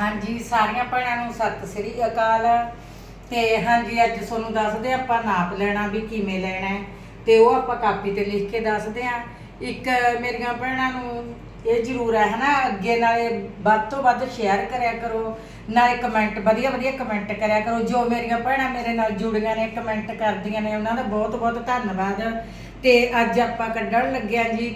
ਹਾਂਜੀ, ਸਾਰੀਆਂ ਭੈਣਾਂ ਨੂੰ ਸਤਿ ਸ੍ਰੀ ਅਕਾਲ। ਤੇ ਹਾਂਜੀ, ਅੱਜ ਤੁਹਾਨੂੰ ਦੱਸਦੇ ਆਪਾਂ ਨਾਪ ਲੈਣਾ ਵੀ ਕਿਵੇਂ ਲੈਣਾ ਤੇ ਉਹ ਆਪਾਂ ਕਾਪੀ ਤੇ ਲਿਖ ਕੇ ਦੱਸਦੇ ਹਾਂ। ਇੱਕ, ਮੇਰੀਆਂ ਭੈਣਾਂ ਨੂੰ ਇਹ ਜ਼ਰੂਰ ਹੈ, ਹਨਾ? ਅੱਗੇ ਨਾਲੇ ਵੱਧ ਤੋਂ ਵੱਧ ਸ਼ੇਅਰ ਕਰਿਆ ਕਰੋ। ਨਾਲੇ ਕਮੈਂਟ ਵਧੀਆ ਵਧੀਆ ਕਮੈਂਟ ਕਰਿਆ ਕਰੋ। ਜੋ ਮੇਰੀਆਂ ਭੈਣਾਂ ਮੇਰੇ ਨਾਲ ਜੁੜੀਆਂ ਨੇ ਕਮੈਂਟ ਕਰਦੀਆਂ ਨੇ, ਉਹਨਾਂ ਦਾ ਬਹੁਤ ਬਹੁਤ ਧੰਨਵਾਦ। ਤੇ ਅੱਜ ਆਪਾਂ ਕੱਢਣ ਲੱਗਿਆ ਜੀ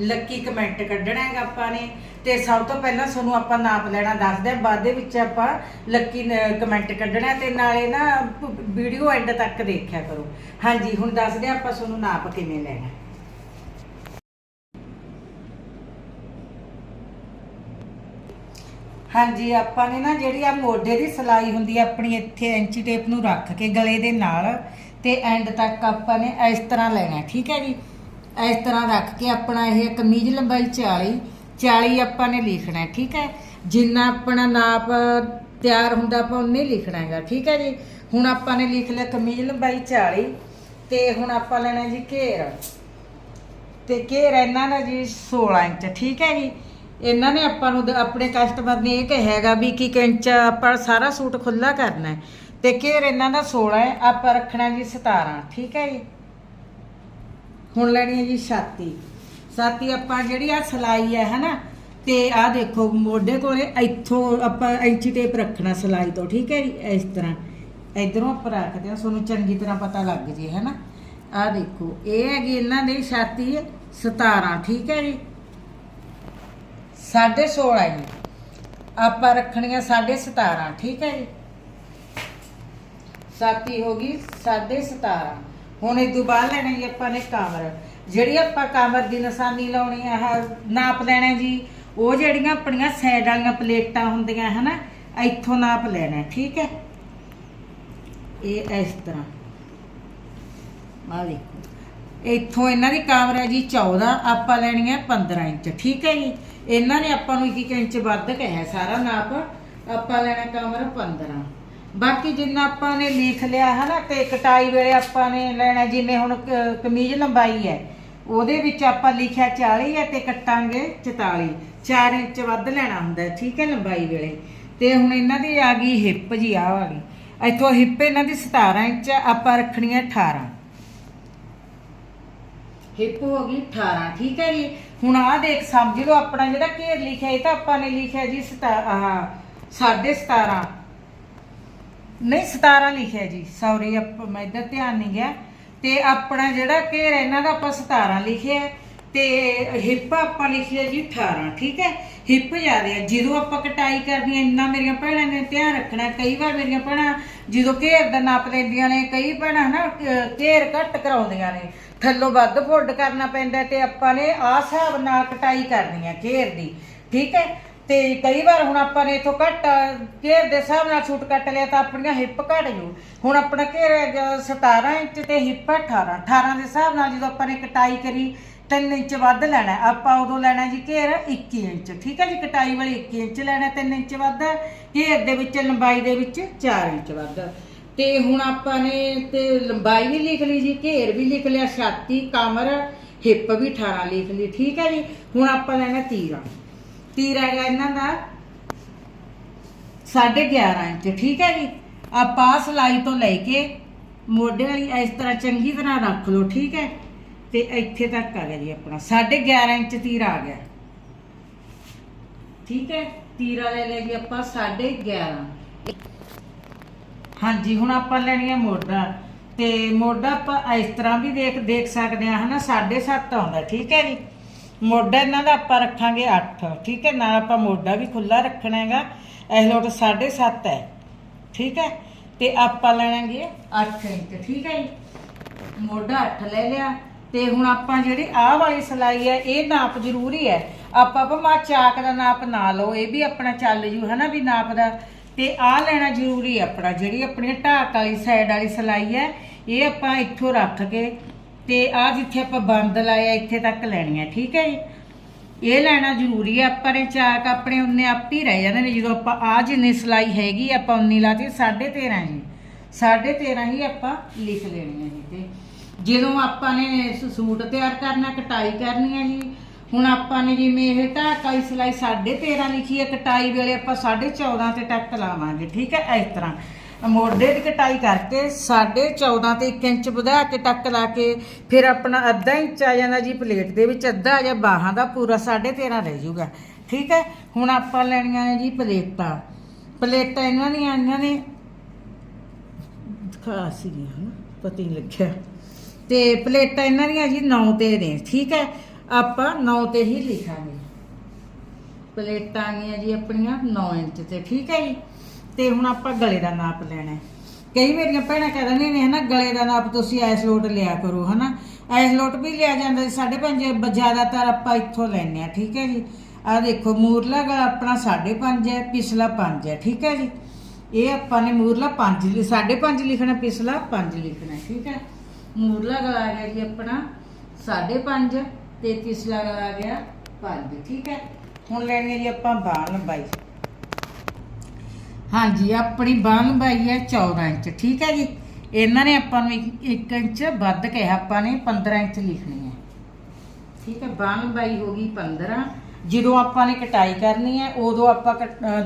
ਲੱਕੀ ਕਮੈਂਟ ਕੱਢਣਾ ਹੈਗਾ ਆਪਾਂ ਨੇ। ਤੇ ਸਭ ਤੋਂ ਪਹਿਲਾਂ ਤੁਹਾਨੂੰ ਆਪਾਂ ਨਾਪ ਲੈਣਾ ਦੱਸਦੇ ਹਾਂ। ਬਾਅਦ ਦੇ ਵਿੱਚ ਆਪਾਂ ਲੱਕੀ ਕਮੈਂਟ ਕੱਢਣਾ ਹੈ ਤੇ ਨਾਲੇ ਨਾ ਵੀਡੀਓ ਐਂਡ ਤੱਕ ਦੇਖਿਆ ਕਰੋ। ਹਾਂਜੀ, ਹੁਣ ਦੱਸਦੇ ਹਾਂ ਆਪਾਂ ਤੁਹਾਨੂੰ ਨਾਪ ਕਿਵੇਂ ਲੈਣਾ। ਹਾਂਜੀ, ਆਪਾਂ ਨੇ ਨਾ ਜਿਹੜੀ ਆ ਮੋਢੇ ਦੀ ਸਲਾਈ ਹੁੰਦੀ ਆ, ਆਪਣੀ ਇੱਥੇ ਇੰਚੀ ਟੇਪ ਨੂੰ ਰੱਖ ਕੇ ਗਲੇ ਦੇ ਨਾਲ ਤੇ ਐਂਡ ਤੱਕ ਆਪਾਂ ਨੇ ਇਸ ਤਰ੍ਹਾਂ ਲੈਣਾ, ਠੀਕ ਹੈ ਜੀ? ਇਸ ਤਰ੍ਹਾਂ ਰੱਖ ਕੇ ਆਪਣਾ ਇਹ ਕਮੀਜ਼ ਲੰਬਾਈ 40 40 ਆਪਾਂ ਨੇ ਲਿਖਣਾ, ਠੀਕ ਹੈ? ਜਿੰਨਾ ਆਪਣਾ ਨਾਪ ਤਿਆਰ ਹੁੰਦਾ, ਆਪਾਂ ਉਨੇ ਲਿਖਣਾ ਹੈਗਾ, ਠੀਕ ਹੈ ਜੀ? ਹੁਣ ਆਪਾਂ ਨੇ ਲਿਖ ਲਿਆ ਕਮੀਜ਼ ਲੰਬਾਈ 40 ਤੇ ਹੁਣ ਆਪਾਂ ਲੈਣਾ ਜੀ ਘੇਰ। ਤੇ ਘੇਰ ਇਹਨਾਂ ਦਾ ਜੀ 16 ਇੰਚ, ਠੀਕ ਹੈ ਜੀ? ਇਹਨਾਂ ਨੇ ਆਪਾਂ ਨੂੰ ਦ- ਆਪਣੇ ਕਸਟਮਰ ਨੇ ਇਹ ਕਿਹਾ ਹੈਗਾ ਵੀ ਕਿ ਇੰਚ ਆਪਾਂ ਸਾਰਾ ਸੂਟ ਖੁੱਲਾ ਕਰਨਾ ਹੈ ਤੇ ਘੇਰ ਇਹਨਾਂ ਦਾ 16 ਹੈ, ਆਪਾਂ ਰੱਖਣਾ ਜੀ 17 ਠੀਕ ਹੈ ਜੀ? ਹੁਣ ਲੈਣੀ ਹੈ ਜੀ ਛਾਤੀ। ਛਾਤੀ ਆਪਾਂ ਜਿਹੜੀ ਆ ਸਲਾਈ ਹੈ, ਹਨਾ? ਤੇ ਆ ਦੇਖੋ, ਮੋਢੇ ਕੋਲੇ ਇੱਥੋਂ ਆਪਾਂ ਇੰਚੀ ਟੇਪ ਰੱਖਣਾ ਸਲਾਈ ਤੋਂ, ਠੀਕ ਹੈ ਜੀ? ਇਸ ਤਰ੍ਹਾਂ। ਇਧਰੋਂ ਆਪਾਂ ਰੱਖਦੇ ਹਾਂ, ਤੁਹਾਨੂੰ ਚੰਗੀ ਤਰ੍ਹਾਂ ਪਤਾ ਲੱਗ ਜੇ, ਹਨਾ? ਆ ਦੇਖੋ, ਇਹ ਹੈਗੀ ਇਹਨਾਂ ਦੀ ਛਾਤੀ 17 ਠੀਕ ਹੈ ਜੀ? 16.5 ਜੀ ਆਪਾਂ ਰੱਖਣੀਆਂ 17.5 ਠੀਕ ਹੈ ਜੀ? ਸਾਤੀ ਹੋ ਗਈ 17.5 ਹੁਣ ਇਹ ਤੋਂ ਬਾਅਦ ਲੈਣਾ ਜੀ ਆਪਾਂ ਨੇ ਕਮਰ। ਜਿਹੜੀ ਆਪਾਂ ਕਾਮਰ ਦੀ ਨਿਸ਼ਾਨੀ ਲਾਉਣੀ ਆ ਨਾਪ ਲੈਣਾ ਜੀ, ਉਹ ਜਿਹੜੀਆਂ ਆਪਣੀਆਂ ਸਾਈਡ ਵਾਲੀਆਂ ਪਲੇਟਾਂ ਹੁੰਦੀਆਂ, ਹਨਾ? ਇੱਥੋਂ ਨਾਪ ਲੈਣਾ, ਠੀਕ ਹੈ? ਇਹ ਇਸ ਤਰ੍ਹਾਂ। ਆ ਦੇਖੋ। ਇੱਥੋਂ ਇਹਨਾਂ ਦੀ ਕਮਰ ਹੈ ਜੀ 14 ਆਪਾਂ ਲੈਣੀ ਹੈ 15 ਇੰਚ, ਠੀਕ ਹੈ ਜੀ? ਇਹਨਾਂ ਨੇ ਆਪਾਂ ਨੂੰ 1 ਇੰਚ ਵੱਧ ਕਿਹਾ ਸਾਰਾ ਨਾਪ ਆਪਾਂ ਲੈਣਾ ਕਮਰ 15 ਬਾਕੀ ਜਿੰਨਾ ਆਪਾਂ ਨੇ ਲਿਖ ਲਿਆ ਹੈ ਨਾ ਤੇ ਕਟਾਈ ਵੇਲੇ ਆਪਾਂ ਨੇ ਲੈਣਾ ਜਿਵੇਂ ਹੁਣ ਕਮੀਜ਼ ਲੰਬਾਈ ਹੈ ਉਹਦੇ ਵਿੱਚ ਆਪਾਂ ਲਿਖਿਆ 40 ਹੈ ਤੇ ਕੱਟਾਂਗੇ 44 4 ਇੰਚ ਵੱਧ ਲੈਣਾ ਹੁੰਦਾ ਠੀਕ ਹੈ ਲੰਬਾਈ ਵੇਲੇ। ਤੇ ਹੁਣ ਇਹਨਾਂ ਦੀ ਆ ਗਈ ਹਿੱਪ ਜੀ ਆ ਵਾਲੀ। ਇੱਥੋਂ ਹਿੱਪ ਇਹਨਾਂ ਦੀ 17 ਇੰਚ ਹੈ, ਆਪਾਂ ਰੱਖਣੀ ਹੈ 18 ਹਿੱਪ ਹੋ ਗਈ 18 ਠੀਕ ਹੈ ਜੀ। ਹੁਣ ਆਹ ਦੇਖ, ਸਮਝ ਲਓ ਆਪਣਾ ਜਿਹੜਾ ਘੇਰ ਲਿਖਿਆ, ਇਹ ਤਾਂ ਆਪਾਂ ਨੇ ਲਿਖਿਆ ਜੀ ਸਤਾ- ਆਹ 17.5 ਨਹੀਂ 17 ਲਿਖਿਆ ਜੀ ਸੌਰੀ ਮੈਂ ਇੱਧਰ ਧਿਆਨ ਨਹੀਂ ਗਿਆ। ਤੇ ਆਪਣਾ ਜਿਹੜਾ ਘੇਰ ਇਹਨਾਂ ਦਾ ਆਪਾਂ 17 ਲਿਖਿਆ ਤੇ ਹਿੱਪ ਆਪਾਂ ਲਿਖਿਆ ਜੀ 18 ਠੀਕ ਹੈ। ਹਿੱਪ ਜ਼ਿਆਦਾ ਹੈ ਜਦੋਂ ਆਪਾਂ ਕਟਾਈ ਕਰਨੀ ਇੰਨਾ ਮੇਰੀਆਂ ਭੈਣਾਂ ਨੇ ਧਿਆਨ ਰੱਖਣਾ। ਕਈ ਵਾਰ ਮੇਰੀਆਂ ਭੈਣਾਂ ਜਦੋਂ ਘੇਰ ਦਾ ਨਾਪ ਲੈਂਦੀਆਂ ਨੇ, ਕਈ ਭੈਣਾਂ ਹਨਾ ਘੇਰ ਘੱਟ ਕਰਾਉਂਦੀਆਂ ਨੇ। ਥੱਲੋਂ ਵੱਧ ਫੋਲਡ ਕਰਨਾ ਪੈਂਦਾ ਤੇ ਆਪਾਂ ਨੇ ਆਹ ਹਿਸਾਬ ਨਾਲ ਕਟਾਈ ਕਰਨੀ ਹੈ ਘੇਰ ਦੀ। ਠੀਕ ਹੈ? ਤੇ ਕਈ ਵਾਰ ਹੁਣ ਆਪਾਂ ਨੇ ਇਥੋਂ ਘੱਟ, ਘੇਰ ਦੇ ਹਿਸਾਬ ਨਾਲ ਸੂਟ ਕੱਟ ਲਿਆ ਤਾਂ ਆਪਣੀਆਂ ਹਿੱਪ ਘਟ ਜੂ ਹੁਣ ਆਪਣਾ ਘੇਰ ਹੈਗਾ 17 ਇੰਚ ਤੇ ਹਿੱਪ 18 18 ਦੇ ਹਿਸਾਬ ਨਾਲ ਜਦੋਂ ਆਪਾਂ ਨੇ ਕਟਾਈ ਕਰੀ 3 ਇੰਚ ਵੱਧ ਲੈਣਾ ਹੈ। ਆਪਾਂ ਉਦੋਂ ਲੈਣਾ ਜੀ ਘੇਰ 21 ਇੰਚ। ਠੀਕ ਹੈ ਜੀ? ਕਟਾਈ ਵਾਲੀ 21 ਇੰਚ ਲੈਣਾ 3 ਇੰਚ ਵੱਧ ਘੇਰ ਦੇ ਵਿੱਚ, ਲੰਬਾਈ ਦੇ ਵਿੱਚ 4 ਇੰਚ ਵੱਧ ਤੇ ਹੁਣ ਆਪਾਂ ਨੇ ਤੇ ਲੰਬਾਈ ਵੀ ਲਿਖ ਲਈ ਜੀ, ਘੇਰ ਵੀ ਲਿਖ ਲਿਆ, ਛਾਤੀ, ਕਮਰ, ਹਿੱਪ ਵੀ 18 ਲਿਖ ਲਈ। ਠੀਕ ਹੈ ਜੀ? ਹੁਣ ਆਪਾਂ ਲੈਣਾ ਤੀਰਾ। ਤੀਰਾ ਹੈਗਾ ਇਹਨਾਂ ਦਾ 11.5 ਇੰਚ। ਠੀਕ ਹੈ ਜੀ? ਆਪਾਂ ਆਹ ਸਲਾਈ ਤੋਂ ਲੈ ਕੇ ਮੋਢੇ ਵਾਲੀ ਇਸ ਤਰ੍ਹਾਂ ਚੰਗੀ ਤਰ੍ਹਾਂ ਰੱਖ ਲਓ। ਠੀਕ ਹੈ? ਤੇ ਇੱਥੇ ਤੱਕ ਆ ਗਿਆ ਜੀ ਆਪਣਾ। 11.5 ਇੰਚ ਤੀਰ ਆ ਗਿਆ। ਠੀਕ ਹੈ? ਤੀਰਾ ਲੈ ਲਿਆ ਜੀ ਆਪਾਂ 11.5 ਹਾਂਜੀ, ਹੁਣ ਆਪਾਂ ਲੈਣੀ ਹੈ ਮੋਢਾ। ਤੇ ਮੋਢਾ ਆਪਾਂ ਇਸ ਤਰ੍ਹਾਂ ਵੀ ਦੇਖ ਦੇਖ ਸਕਦੇ ਹਾਂ, ਹਨਾ? 7.5 ਆਉਂਦਾ, ਠੀਕ ਹੈ ਜੀ? ਮੋਢਾ ਇਹਨਾਂ ਦਾ ਆਪਾਂ ਰੱਖਾਂਗੇ 8 ਠੀਕ ਹੈ? ਨਾਲ ਆਪਾਂ ਮੋਢਾ ਵੀ ਖੁੱਲਾ ਰੱਖਣਾ ਹੈਗਾ। ਇਹ ਲੋਟ 7.5 ਹੈ, ਠੀਕ ਹੈ? ਤੇ ਆਪਾਂ ਲੈਣਾਂਗੇ 8 ਇੰਚ, ਠੀਕ ਹੈ ਜੀ? ਮੋਢਾ 8 ਲੈ ਲਿਆ। ਤੇ ਹੁਣ ਆਪਾਂ ਜਿਹੜੀ ਆਹ ਵਾਲੀ ਸਲਾਈ ਹੈ, ਇਹ ਨਾਪ ਜ਼ਰੂਰੀ ਹੈ। ਆਪਾਂ ਭਾਵੇਂ ਚਾਕ ਦਾ ਨਾਪ ਨਾ ਲਓ, ਇਹ ਵੀ ਆਪਣਾ ਚੱਲ ਜੂ, ਹਨਾ ਵੀ ਨਾਪ ਦਾ। ਤੇ ਆਹ ਲੈਣਾ ਜ਼ਰੂਰੀ ਹੈ ਆਪਣਾ, ਜਿਹੜੀ ਆਪਣੀ ਢਾਕ ਵਾਲੀ ਸਾਈਡ ਵਾਲੀ ਸਲਾਈ ਹੈ, ਇਹ ਆਪਾਂ ਇੱਥੋਂ ਰੱਖ ਕੇ ਤੇ ਆ ਜਿੱਥੇ ਆਪਾਂ ਬੰਦ ਲਾਇਆ, ਇੱਥੇ ਤੱਕ ਲੈਣੀ ਹੈ, ਠੀਕ ਹੈ ਜੀ? ਇਹ ਲੈਣਾ ਜ਼ਰੂਰੀ ਹੈ ਆਪਾਂ ਨੇ ਚਾਕ ਆਪਣੇ ਉਨੇ ਆਪ ਹੀ ਰਹਿ ਜਾਂਦੇ ਨੇ, ਜਦੋਂ ਆਪਾਂ ਆ ਜਿੰਨੀ ਸਲਾਈ ਹੈਗੀ, ਆਪਾਂ ਉਨੀ ਲਾਤੀ 13.5 ਜੀ। 13.5 ਹੀ ਆਪਾਂ ਲਿਖ ਲੈਣੀ ਹੈ ਜੀ, ਤੇ ਜਦੋਂ ਆਪਾਂ ਨੇ ਸ- ਸੂਟ ਤਿਆਰ ਕਰਨਾ, ਕਟਾਈ ਕਰਨੀ ਹੈ ਜੀ, ਹੁਣ ਆਪਾਂ ਨੇ ਜਿਵੇਂ ਇਹ ਢਾਕਾਈ ਸਿਲਾਈ 13.5 ਲਿਖੀ ਹੈ, ਕਟਾਈ ਵੇਲੇ ਆਪਾਂ 14.5 ਤੇ ਟੱਕ ਲਾਵਾਂਗੇ, ਠੀਕ ਹੈ, ਇਸ ਤਰ੍ਹਾਂ। ਮੋਢੇ ਦੀ ਕਟਾਈ ਕਰਕੇ 14.5 ਤੇ 1 ਇੰਚ ਵਧਾ ਕੇ ਟੱਕ ਲਾ ਕੇ, ਫਿਰ ਆਪਣਾ ਅੱਧਾ ਇੰਚ ਆ ਜਾਂਦਾ ਜੀ ਪਲੇਟ ਦੇ ਵਿੱਚ, ਅੱਧਾ ਆ ਜਾਂ ਬਾਹਾਂ ਦਾ ਪੂਰਾ 13.5 ਰਹਿ ਜਾਊਗਾ, ਠੀਕ ਹੈ। ਹੁਣ ਆਪਾਂ ਲੈਣੀਆਂ ਨੇ ਜੀ ਪਲੇਟਾਂ ਪਲੇਟਾਂ ਇਹਨਾਂ ਦੀਆਂ, ਇਹਨਾਂ ਨੇ, ਖਾਸ ਹੀ ਹਨਾ ਪਤਾ ਹੀ ਨਹੀਂ ਲੱਗਿਆ। ਤੇ ਪਲੇਟਾਂ ਇਹਨਾਂ ਦੀਆਂ ਜੀ 9 ਤੇ ਨੇ, ਠੀਕ ਹੈ? ਆਪਾਂ 9 ਤੇ ਹੀ ਲਿਖਾਂਗੇ। ਪਲੇਟਾਂ ਆ ਗਈਆਂ ਜੀ ਆਪਣੀਆਂ 9 ਇੰਚ ਤੇ, ਠੀਕ ਹੈ ਜੀ? ਤੇ ਹੁਣ ਆਪਾਂ ਗਲੇ ਦਾ ਨਾਪ ਲੈਣਾ ਕਈ ਮੇਰੀਆਂ ਭੈਣਾਂ ਕਹਿ ਦਿੰਦੀਆਂ ਨੇ, ਹਨਾ, ਗਲੇ ਦਾ ਨਾਪ ਤੁਸੀਂ ਐਸ ਲੋਟ ਲਿਆ ਕਰੋ, ਹਨਾ? ਐਸ ਲੋਟ ਵੀ ਲਿਆ ਜਾਂਦਾ ਜੀ 5.5 ਜ਼ਿਆਦਾਤਰ ਆਪਾਂ ਇੱਥੋਂ ਲੈਣੇ ਆ ਠੀਕ ਹੈ ਜੀ? ਆ ਦੇਖੋ, ਮੂਰਲਾ ਗਲਾ ਆਪਣਾ 5.5 ਹੈ, ਪਿਛਲਾ 5 ਹੈ, ਠੀਕ ਹੈ ਜੀ? ਇਹ ਆਪਾਂ ਨੇ ਮੂਰਲਾ 5 5.5 ਲਿਖਣਾ, ਪਿਛਲਾ 5 ਲਿਖਣਾ, ਠੀਕ ਹੈ? ਮੂਰਲਾ ਗਲਾ ਆ ਗਿਆ ਜੀ ਆਪਣਾ 5.5 ਤੇ ਪਿਛਲਾ ਗਲਾ ਆ ਗਿਆ 5 ਠੀਕ ਹੈ? ਹੁਣ ਲੈਣੀ ਹੈ ਜੀ ਆਪਾਂ ਬਾਹ ਲੰਬਾਈ। ਹਾਂਜੀ, ਆਪਣੀ ਬਾਹ ਲੰਬਾਈ ਹੈ 14 ਇੰਚ, ਠੀਕ ਹੈ ਜੀ? ਇਹਨਾਂ ਨੇ ਆਪਾਂ ਨੂੰ 1 ਇੰਚ ਵੱਧ ਕਿਹਾ, ਆਪਾਂ ਨੇ 15 ਇੰਚ ਲਿਖਣੀ ਹੈ। ਠੀਕ ਹੈ, ਬਾਹ ਲੰਬਾਈ ਹੋ ਗਈ 15 ਜਦੋਂ ਆਪਾਂ ਨੇ ਕਟਾਈ ਕਰਨੀ ਹੈ, ਉਦੋਂ ਆਪਾਂ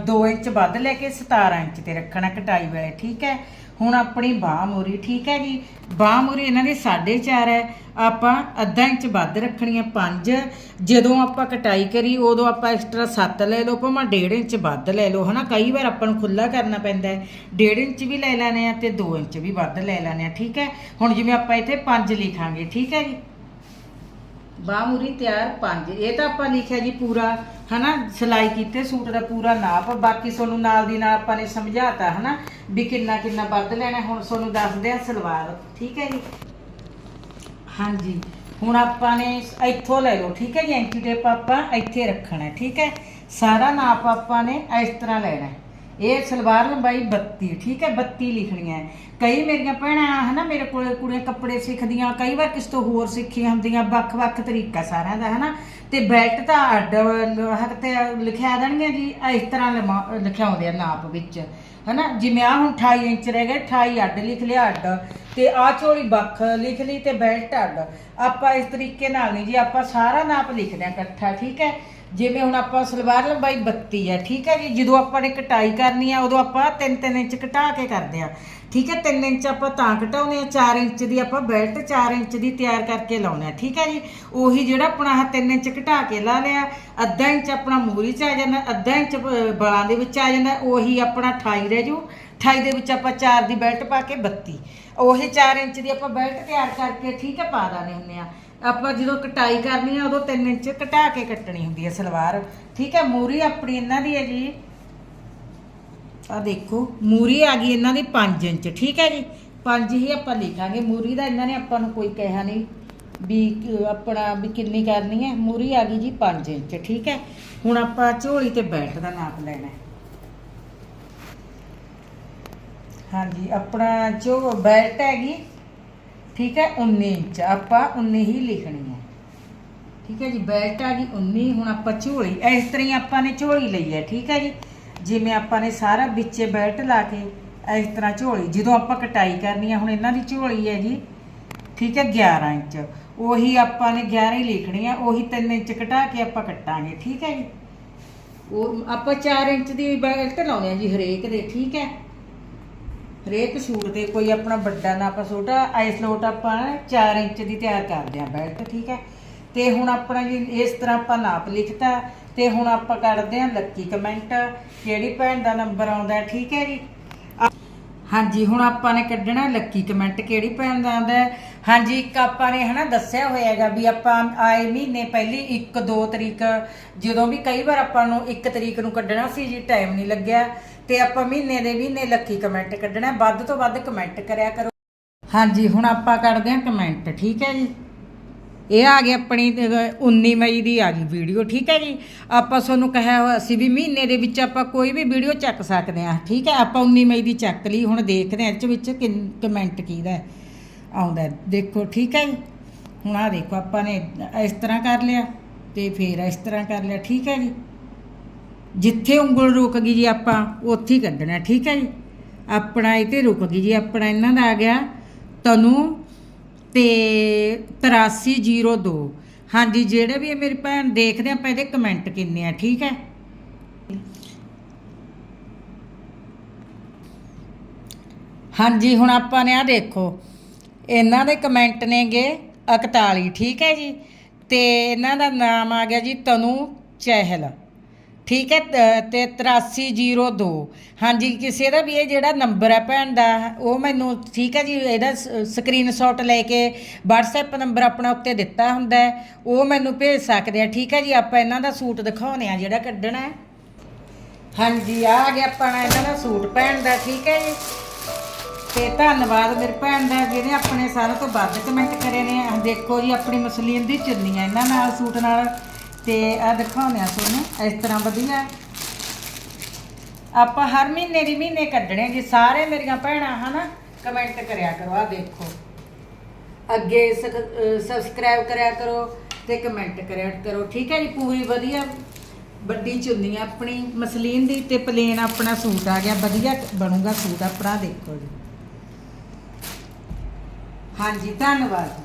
2 ਇੰਚ ਵੱਧ ਲੈ ਕੇ 17 ਇੰਚ ਤੇ ਰੱਖਣਾ ਕਟਾਈ ਵੇਲੇ, ਠੀਕ ਹੈ? ਹੁਣ ਆਪਣੀ ਬਾਹ ਮੋਰੀ, ਠੀਕ ਹੈ ਜੀ? ਬਾਹ ਮੋਰੀ ਇਹਨਾਂ ਦੀ 4.5 ਹੈ। ਆਪਾਂ ਅੱਧਾ ਇੰਚ ਵੱਧ ਰੱਖਣੀ ਹੈ 5 ਜਦੋਂ ਆਪਾਂ ਕਟਾਈ ਕਰੀ, ਉਦੋਂ ਆਪਾਂ ਐਕਸਟਰਾ 7 ਲੈ ਲਓ, ਭਾਵੇਂ 1.5 ਇੰਚ ਵੱਧ ਲੈ ਲਓ, ਹਨਾ? ਕਈ ਵਾਰ ਆਪਾਂ ਨੂੰ ਖੁੱਲਾ ਕਰਨਾ ਪੈਂਦਾ ਹੈ। 1.5 ਇੰਚ ਵੀ ਲੈ ਲੈਣੇ ਆ ਤੇ 2 ਇੰਚ ਵੀ ਵੱਧ ਲੈ ਲੈਣੇ ਆ ਠੀਕ ਹੈ? ਹੁਣ ਜਿਵੇਂ ਆਪਾਂ ਇੱਥੇ 5 ਲਿਖਾਂਗੇ, ਠੀਕ ਹੈ ਜੀ? ਬਾਮੂਰੀ ਤਿਆਰ 5 ਇਹ ਤਾਂ ਆਪਾਂ ਲਿਖਿਆ ਜੀ ਪੂਰਾ, ਹਨਾ? ਸਿਲਾਈ ਕੀਤੇ, ਸੂਟ ਦਾ ਪੂਰਾ ਨਾਪ। ਬਾਕੀ ਤੁਹਾਨੂੰ ਨਾਲ ਦੀ ਨਾਲ ਆਪਾਂ ਨੇ ਸਮਝਾਤਾ, ਹਨਾ? ਵੀ ਕਿੰਨਾ ਕਿੰਨਾ ਵੱਧ ਲੈਣਾ, ਹੁਣ ਤੁਹਾਨੂੰ ਦੱਸਦੇ ਆ ਸਲਵਾਰ। ਠੀਕ ਹੈ ਜੀ? ਹਾਂਜੀ। ਹੁਣ ਆਪਾਂ ਨੇ ਇੱਥੋਂ ਲੈ ਲਓ, ਠੀਕ ਹੈ ਜੀ? ਐਂਟੀ ਟੇਪ ਆਪਾਂ ਇੱਥੇ ਰੱਖਣਾ, ਠੀਕ ਹੈ? ਸਾਰਾ ਨਾਪ ਆਪਾਂ ਨੇ ਇਸ ਤਰ੍ਹਾਂ ਲੈਣਾ ਇਹ ਸਲਵਾਰ ਲੰਬਾਈ 32 ਠੀਕ ਹੈ 32 ਲਿਖਣੀ ਹੈ। ਕਈ ਮੇਰੀਆਂ ਭੈਣਾਂ, ਹਨਾ, ਮੇਰੇ ਕੋਲ ਕੁੜੀਆਂ ਕੱਪੜੇ ਸਿੱਖਦੀਆਂ, ਕਈ ਵਾਰ ਕਿਸ ਤੋਂ ਹੋਰ ਸਿੱਖੀਆਂ ਹੁੰਦੀਆਂ, ਵੱਖ-ਵੱਖ ਤਰੀਕਾ ਸਾਰਿਆਂ ਦਾ, ਹਨਾ। ਤੇ ਬੈਲਟ ਤਾਂ ਅੱਡ ਹੱਕ ਤੇ ਲਿਖਿਆ ਦੇਣਗੇ ਜੀ, ਇਸ ਤਰ੍ਹਾਂ ਲਮਾ- ਲਿਖਿਆਉਂਦੇ ਆ ਨਾਪ ਵਿੱਚ, ਹਨਾ। ਜਿਵੇਂ ਆ ਹੁਣ 28 ਇੰਚ ਰਹਿ ਗਏ 28 ਅੱਡ ਲਿਖ ਲਿਆ, ਅੱਡ। ਤੇ ਆ ਝੋਲੀ ਵੱਖ ਲਿਖ ਲਈ ਤੇ ਬੈਲਟ ਅੱਡ। ਆਪਾਂ ਇਸ ਤਰੀਕੇ ਨਾਲ ਨਹੀਂ ਜੀ, ਆਪਾਂ ਸਾਰਾ ਨਾਪ ਲਿਖਦੇ ਆ ਇਕੱਠਾ, ਠੀਕ ਹੈ। ਜਿਵੇਂ ਹੁਣ ਆਪਾਂ ਸਲਵਾਰ ਲੰਬਾਈ 32 ਹੈ, ਠੀਕ ਹੈ ਜੀ? ਜਦੋਂ ਆਪਾਂ ਨੇ ਕਟਾਈ ਕਰਨੀ ਆ, ਉਦੋਂ ਆਪਾਂ 3-3 ਇੰਚ ਘਟਾ ਕੇ ਕਰਦੇ ਆ। ਠੀਕ ਹੈ 3 ਇੰਚ ਆਪਾਂ ਤਾਂ ਘਟਾਉਂਦੇ ਆ 4 ਇੰਚ ਦੀ ਆਪਾਂ ਬੈਲਟ 4 ਇੰਚ ਦੀ ਤਿਆਰ ਕਰਕੇ ਲਾਉਂਦੇ ਆ, ਠੀਕ ਹੈ ਜੀ? ਉਹੀ ਜਿਹੜਾ ਆਪਣਾ ਆਹ 3 ਇੰਚ ਘਟਾ ਕੇ ਲਾ ਲਿਆ, ਅੱਧਾ ਇੰਚ ਆਪਣਾ ਮੂਰੀ ਚ ਆ ਜਾਂਦਾ, ਅੱਧਾ ਇੰਚ ਬ- ਬਲਾਂ ਦੇ ਵਿੱਚ ਆ ਜਾਂਦਾ, ਉਹੀ ਆਪਣਾ 28 ਰਹਿ ਜੂ। 28 ਦੇ ਵਿੱਚ ਆਪਾਂ 4 ਦੀ ਬੈਲਟ ਪਾ ਕੇ 32 ਉਹੀ 4 ਇੰਚ ਦੀ ਆਪਾਂ ਬੈਲਟ ਤਿਆਰ ਕਰਕੇ, ਠੀਕ ਹੈ, ਪਾ ਦਾਨੇ ਹੁੰਦੇ ਆ। ਆਪਾਂ ਜਦੋਂ ਕਟਾਈ ਕਰਨੀ ਆ, ਉਦੋਂ 3 ਇੰਚ ਘਟਾ ਕੇ ਕੱਟਣੀ ਹੁੰਦੀ ਹੈ ਸਲਵਾਰ। ਠੀਕ ਹੈ ਮੂਰੀ ਆਪਣੀ ਇਹਨਾਂ ਦੀ ਹੈ ਜੀ ਆ ਦੇਖੋ, ਮੂਰੀ ਆ ਗਈ ਇਹਨਾਂ ਦੀ 5 ਇੰਚ, ਠੀਕ ਹੈ ਜੀ? 5 ਹੀ ਆਪਾਂ ਲਿਖਾਂਗੇ। ਮੂਰੀ ਦਾ ਇਹਨਾਂ ਨੇ ਆਪਾਂ ਨੂੰ ਕੋਈ ਕਿਹਾ ਨਹੀਂ ਵੀ, ਆਪਣਾ ਵੀ ਕਿੰਨੀ ਕਰਨੀ ਹੈ ਮੂਰੀ ਆ ਗਈ ਜੀ 5 ਇੰਚ, ਠੀਕ ਹੈ ਹੁਣ ਆਪਾਂ ਝੋਲੀ ਤੇ ਬੈਲਟ ਦਾ ਨਾਪ ਲੈਣਾ। ਹਾਂਜੀ, ਆਪਣਾ ਜੋ ਬੈਲਟ ਹੈਗੀ ਠੀਕ ਹੈ? 19 ਇੰਚ। ਆਪਾਂ 19 ਹੀ ਲਿਖਣੀ ਹੈ। ਠੀਕ ਹੈ ਜੀ? ਬੈਲਟ ਆ ਗਈ 19 ਹੁਣ ਆਪਾਂ ਝੋਲੀ, ਇਸ ਤਰ੍ਹਾਂ ਹੀ ਆਪਾਂ ਨੇ ਝੋਲੀ ਲਈ ਹੈ। ਠੀਕ ਹੈ ਜੀ? ਜਿਵੇਂ ਆਪਾਂ ਨੇ ਸਾਰਾ ਵਿੱਚੇ ਬੈਲਟ ਲਾ ਕੇ ਇਸ ਤਰ੍ਹਾਂ ਝੋਲੀ, ਜਦੋਂ ਆਪਾਂ ਕਟਾਈ ਕਰਨੀ ਹੈ ਹੁਣ ਇਹਨਾਂ ਦੀ ਝੋਲੀ ਹੈ ਜੀ। ਠੀਕ ਹੈ? 11 ਇੰਚ। ਉਹੀ ਆਪਾਂ ਨੇ 11 ਹੀ ਲਿਖਣੀ ਹੈ ਉਹੀ 3 ਇੰਚ ਘਟਾ ਕੇ ਆਪਾਂ ਕੱਟਾਂਗੇ। ਠੀਕ ਹੈ ਜੀ? ਉਹ ਆਪਾਂ 4 ਇੰਚ ਦੀ ਬੈਲਟ ਲਾਉਣੀ ਆ ਜੀ ਹਰੇਕ ਦੇ। ਠੀਕ ਹੈ? ਹਰੇਕ ਸੂਟ ਤੇ ਕੋਈ ਆਪਣਾ ਵੱਡਾ ਨਾ ਆਪਾਂ ਛੋਟਾ ਆਈਸ ਆਪਾਂ 4 ਇੰਚ ਦੀ ਤਿਆਰ ਕਰਦੇ ਆ ਬੈਲਟ, ਠੀਕ ਹੈ। ਤੇ ਹੁਣ ਆਪਣਾ ਜੀ ਇਸ ਤਰ੍ਹਾਂ ਆਪਾਂ ਨਾਪ ਲਿਖਤਾ, ਤੇ ਹੁਣ ਆਪਾਂ ਕੱਢਦੇ ਆ ਲੱਕੀ ਕਮੈਂਟ ਕਿਹੜੀ ਭੈਣ ਦਾ ਨੰਬਰ ਆਉਂਦਾ, ਠੀਕ ਹੈ ਜੀ। ਹਾਂਜੀ, ਹੁਣ ਆਪਾਂ ਨੇ ਕੱਢਣਾ ਲੱਕੀ ਕਮੈਂਟ, ਕਿਹੜੀ ਭੈਣ ਦਾ ਆਉਂਦਾ ਹਾਂਜੀ, ਇੱਕ ਆਪਾਂ ਨੇ ਹਨਾ ਦੱਸਿਆ ਹੋਇਆ ਹੈਗਾ ਵੀ ਆਪਾਂ ਆਏ ਮਹੀਨੇ ਪਹਿਲੀ 1 2 ਤਰੀਕ, ਜਦੋਂ ਵੀ ਕਈ ਵਾਰ ਆਪਾਂ ਨੂੰ 1 ਤਰੀਕ ਨੂੰ ਕੱਢਣਾ ਸੀ ਜੀ ਟਾਈਮ ਨਹੀਂ ਲੱਗਿਆ। ਤੇ ਆਪਾਂ ਮਹੀਨੇ ਦੇ ਮਹੀਨੇ ਲੱਕੀ ਕਮੈਂਟ ਕੱਢਣਾ ਵੱਧ ਤੋਂ ਵੱਧ ਕਮੈਂਟ ਕਰਿਆ ਕਰੋ। ਹਾਂਜੀ ਹੁਣ ਆਪਾਂ ਕੱਢਦੇ ਹਾਂ ਕਮੈਂਟ ਠੀਕ ਹੈ ਜੀ? ਇਹ ਆ ਗਈ ਆਪਣੀ ਤੇ 19 ਮਈ ਦੀ ਆ ਗਈ ਵੀਡੀਓ ਠੀਕ ਹੈ ਜੀ? ਆਪਾਂ ਤੁਹਾਨੂੰ ਕਿਹਾ ਹੋਇਆ ਸੀ ਵੀ ਮਹੀਨੇ ਦੇ ਵਿੱਚ ਆਪਾਂ ਕੋਈ ਵੀ ਵੀਡੀਓ ਚੱਕ ਸਕਦੇ ਆ ਠੀਕ ਹੈ? ਆਪਾਂ 19 ਮਈ ਦੀ ਚੱਕ ਲਈ ਹੁਣ ਦੇਖਦੇ ਆ ਇਹ 'ਚ ਵਿੱਚ ਕਿੰਨ ਕਮੈਂਟ ਕਿਹਦਾ ਹੈ, ਆਉਂਦਾ ਦੇਖੋ ਠੀਕ ਹੈ ਜੀ? ਹੁਣ ਆ ਦੇਖੋ ਆਪਾਂ ਨੇ ਇਸ ਤਰ੍ਹਾਂ ਕਰ ਲਿਆ ਤੇ ਫਿਰ ਇਸ ਤਰ੍ਹਾਂ ਕਰ ਲਿਆ ਠੀਕ ਹੈ ਜੀ? ਜਿੱਥੇ ਉਂਗਲ ਰੁਕ ਗਈ ਜੀ ਆਪਾਂ, ਉੱਥੇ ਹੀ ਕੱਢਣਾ, ਠੀਕ ਹੈ ਜੀ? ਆਪਣਾ ਇਹ ਤੇ ਰੁਕ ਗਈ ਜੀ, ਆਪਣਾ ਇਹਨਾਂ ਦਾ ਆ ਗਿਆ ਤਨੂ ਤੇ 8302 ਹਾਂਜੀ, ਜਿਹੜੇ ਵੀ ਇਹ ਮੇਰੀ ਭੈਣ ਦੇਖਦੇ ਆ, ਆਪਾਂ ਇਹਦੇ ਕਮੈਂਟ ਕਿੰਨੇ ਆ, ਠੀਕ ਹੈ? ਹਾਂਜੀ, ਹੁਣ ਆਪਾਂ ਨੇ ਆ ਦੇਖੋ, ਇਹਨਾਂ ਦੇ ਕਮੈਂਟ ਨੇਗੇ 41 ਠੀਕ ਹੈ ਜੀ? ਤੇ ਇਹਨਾਂ ਦਾ ਨਾਮ ਆ ਗਿਆ ਜੀ ਤਨੂ ਚਹਿਲ। ਠੀਕ ਹੈ, ਤ- ਤੇ 8302 ਹਾਂਜੀ, ਕਿਸੇ ਦਾ ਵੀ ਇਹ ਜਿਹੜਾ ਨੰਬਰ ਹੈ ਭੈਣ ਦਾ, ਉਹ ਮੈਨੂੰ ਠੀਕ ਹੈ ਜੀ, ਇਹਦਾ ਸਕਰੀਨਸ਼ਾਟ ਲੈ ਕੇ WhatsApp ਨੰਬਰ ਆਪਣਾ ਉੱਤੇ ਦਿੱਤਾ ਹੁੰਦਾ ਹੈ, ਉਹ ਮੈਨੂੰ ਭੇਜ ਸਕਦੇ ਆ। ਠੀਕ ਹੈ ਜੀ, ਆਪਾਂ ਇਹਨਾਂ ਦਾ ਸੂਟ ਦਿਖਾਉਨੇ ਆ ਜਿਹੜਾ ਕੱਢਣਾ ਹੈ। ਹਾਂਜੀ, ਆ ਗਿਆ ਆਪਣਾ ਇਹਨਾਂ ਦਾ ਸੂਟ ਭੈਣ ਦਾ, ਠੀਕ ਹੈ ਜੀ। ਤੇ ਧੰਨਵਾਦ ਮੇਰੇ ਭੈਣ ਦਾ, ਜਿਹਨੇ ਆਪਣੇ ਸਾਰਿਆਂ ਤੋਂ ਵੱਧ ਕਮੈਂਟ ਕਰੇ ਨੇ। ਆਹ ਦੇਖੋ ਜੀ, ਆਪਣੀ ਮਸਲੀਨ ਦੀ ਚੁੰਨੀ ਇਹਨਾਂ ਨਾਲ ਸੂਟ ਨਾਲ। ਤੇ ਆ ਦਿਖਾਉਂਦੇ ਆ ਤੁਹਾਨੂੰ, ਇਸ ਤਰ੍ਹਾਂ ਵਧੀਆ। ਆਪਾਂ ਹਰ ਮਹੀਨੇ ਦੀ ਮਹੀਨੇ ਕੱਢਣੇ ਜੀ ਸਾਰੇ ਮੇਰੀਆਂ ਭੈਣਾਂ ਹਨਾ ਕਮੈਂਟ ਕਰਿਆ ਕਰੋ ਆ ਦੇਖੋ। ਅੱਗੇ ਸਬਸਕ੍ਰਾਈਬ ਕਰਿਆ ਕਰੋ ਤੇ ਕਮੈਂਟ ਕਰਿਆ ਕਰੋ, ਠੀਕ ਹੈ ਜੀ, ਪੂਰੀ ਵਧੀਆ। ਵੱਡੀ ਚੁੰਨੀ ਆਪਣੀ, ਮਸਲੀਨ ਦੀ ਤੇ ਪਲੇਨ ਆਪਣਾ ਸੂਟ ਆ ਗਿਆ, ਵਧੀਆ ਬਣੂਗਾ ਸੂਟ ਆਪਣਾ ਦੇਖੋ ਜੀ। ਹਾਂਜੀ, ਧੰਨਵਾਦ।